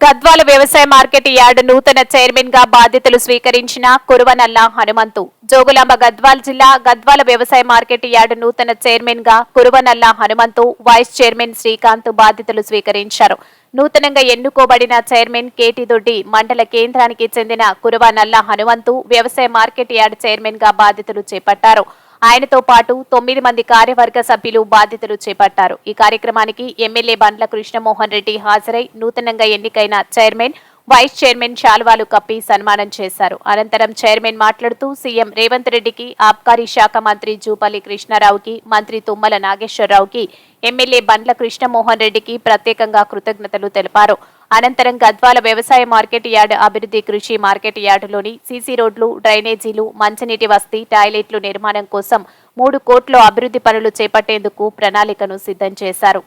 గద్వాల వ్యవసాయ market yard నూతన చైర్మన్గా బాధ్యతలు స్వీకరించిన కురువనల్ల హనుమంతు. జోగులాంబ గద్వాల్ జిల్లా గద్వాల వ్యవసాయ మార్కెట్ యార్డ్ నూతన చైర్మన్గా కురువనల్ల హనుమంతు వైస్ చైర్మన్ శ్రీకాంత్ బాధ్యతలు స్వీకరించారు. నూతనంగా ఎన్నుకోబడిన చైర్మన్ కేటీ దొడ్డి మండల కేంద్రానికి చెందిన కురువనల్ల హనుమంతు వ్యవసాయ మార్కెట్ యార్డ్ చైర్మన్గా బాధ్యతలు చేపట్టారు. ఆయనతో పాటు తొమ్మిది మంది కార్యవర్గ సభ్యులు బాధ్యతలు చేపట్టారు. ఈ కార్యక్రమానికి ఎమ్మెల్యే బండ్ల కృష్ణమోహన్ రెడ్డి హాజరై నూతనంగా ఎన్నికైన చైర్మన్ వైస్ చైర్మన్ శాల్వాలు కప్పి సన్మానం చేశారు. అనంతరం చైర్మన్ మాట్లాడుతూ సీఎం రేవంత్ రెడ్డికి ఆబ్కారీ శాఖ మంత్రి జూపల్లి కృష్ణారావుకి మంత్రి తుమ్మల నాగేశ్వరరావుకి ఎమ్మెల్యే బండ్ల కృష్ణమోహన్ రెడ్డికి ప్రత్యేకంగా కృతజ్ఞతలు తెలిపారు. అనంతరం గద్వాల వ్యవసాయ మార్కెట్ యార్డ్ అభివృద్ధి కృషి మార్కెట్ యార్డులోని సీసీ రోడ్లు డ్రైనేజీలు మంచినీటి వసతి టాయిలెట్లు నిర్మాణం కోసం మూడు కోట్ల అభివృద్ధి పనులు చేపట్టేందుకు ప్రణాళికను సిద్ధం చేశారు.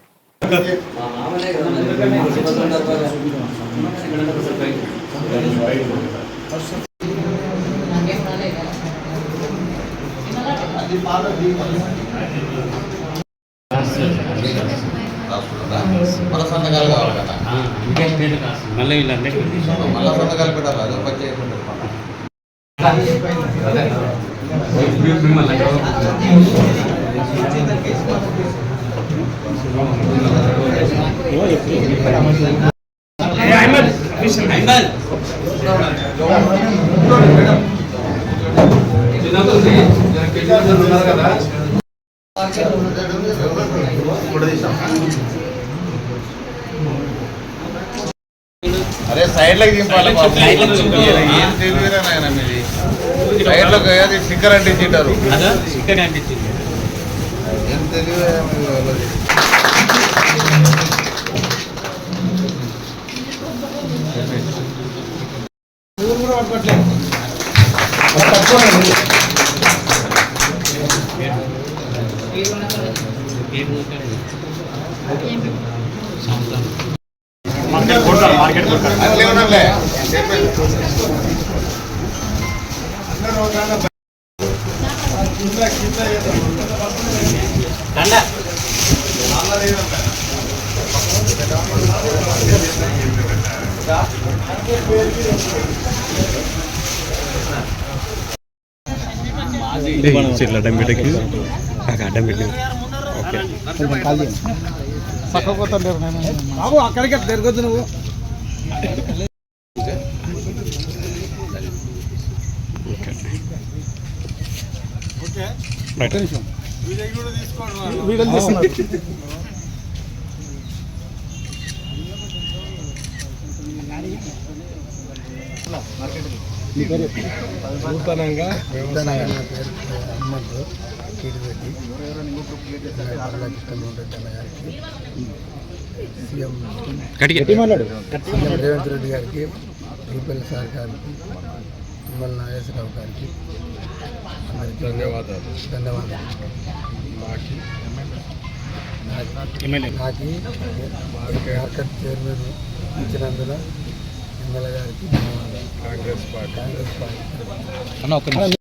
మన సంతకాలు కావాలి కదా మళ్ళీ వీళ్ళందరికీ మళ్ళా సంతకాలు పెట్టాలి అదో పని చేయకుండా అరే సైడ్లకు బాబు. సైడ్లకు దింపాలి. ఏం తెలియదురా నాయన మీది. సైడ్లకు అది స్టిక్కర్ అంటించింటారు. అదా? ఏం తెలియదు వాళ్ళది. ఉన్నాలే చెప్పేది ఇట్లా అడ్డం పెట్టకి. నాకు అడ్డం పెట్టి ఓకే. బాబు అక్కడికి తిరగొద్దు నువ్వు? రైట్ తీస్తున్నారు నూతనంగా హనుమంతు రెడ్డి గారికి సీఎం కటిగా సీఎం రేవంత్ రెడ్డి గారికి రూపల్లి సార్ గారికి తుమ్మల నాగేశ్వరరావు గారికి అందరికీ ధన్యవాదాలు. ధన్యవాదాలు. నాకు మార్కెట్ చైర్మన్ ఇచ్చినందున ఎమ్మెల్యే గారికి ధన్యవాదాలు. కాంగ్రెస్ పార్టీ. కాంగ్రెస్ పార్టీ.